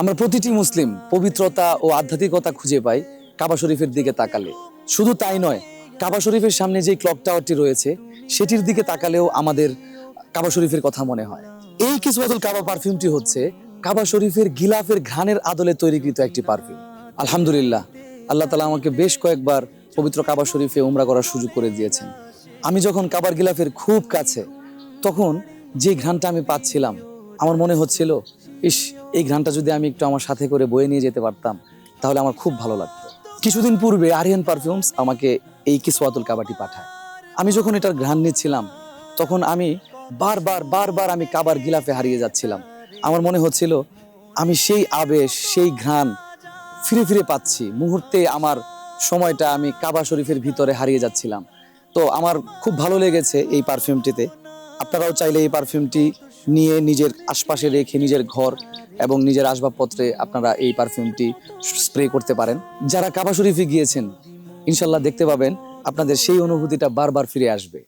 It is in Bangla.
আমরা প্রতিটি মুসলিম পবিত্রতা ও আধ্যাত্মিকতা খুঁজে পাই কাবা শরীফের দিকে তাকালে। শুধু তাই নয়, কাবা শরীফের সামনে যে ক্লক টাওয়ারটি রয়েছে, সেটির দিকে তাকালেও আমাদের কাবা শরীফের কথা মনে হয়। এই কিসওয়াতুল কাবা পারফিউমটি হচ্ছে কাবা শরীফের গিলাফের ঘ্রাণের আদলে তৈরিকৃত একটি পারফিউম। আলহামদুলিল্লাহ, আল্লাহ তালা আমাকে বেশ কয়েকবার পবিত্র কাবা শরীফে উমরা করার সুযোগ করে দিয়েছেন। আমি যখন কাবার গিলাফের খুব কাছে, তখন যে ঘ্রাণটা আমি পাচ্ছিলাম, আমার মনে হচ্ছিল, ইস এই ঘ্রাণটা যদি আমি একটু আমার সাথে করে বয়ে নিয়ে যেতে পারতাম, তাহলে আমার খুব ভালো লাগতো। কিছুদিন পূর্বে আরিয়ান পারফিউমস আমাকে এই কিসওয়াতুল কাবাটি পাঠায়। আমি যখন এটার ঘ্রাণ নিচ্ছিলাম, তখন আমি বারবার বারবার আমি কাবার গিলাফে হারিয়ে যাচ্ছিলাম। আমার মনে হচ্ছিল, আমি সেই আবেশ, সেই ঘ্রাণ ফিরে ফিরে পাচ্ছি। মুহূর্তে আমার সময়টা আমি কাবা শরীফের ভিতরে হারিয়ে যাচ্ছিলাম। তো আমার খুব ভালো লেগেছে এই পারফিউমটিতে আপনারাও চাইলে এই পারফিউমটি নিয়ে নিজের আশপাশে রেখে নিজের ঘর এবং নিজের আসবাবপত্রে আপনারা এই পারফিউমটি স্প্রে করতে পারেন। যারা কাবা শরীফে গিয়েছেন, ইনশাল্লাহ দেখতে পাবেন, আপনাদের সেই অনুভূতিটা বারবার ফিরে আসবে।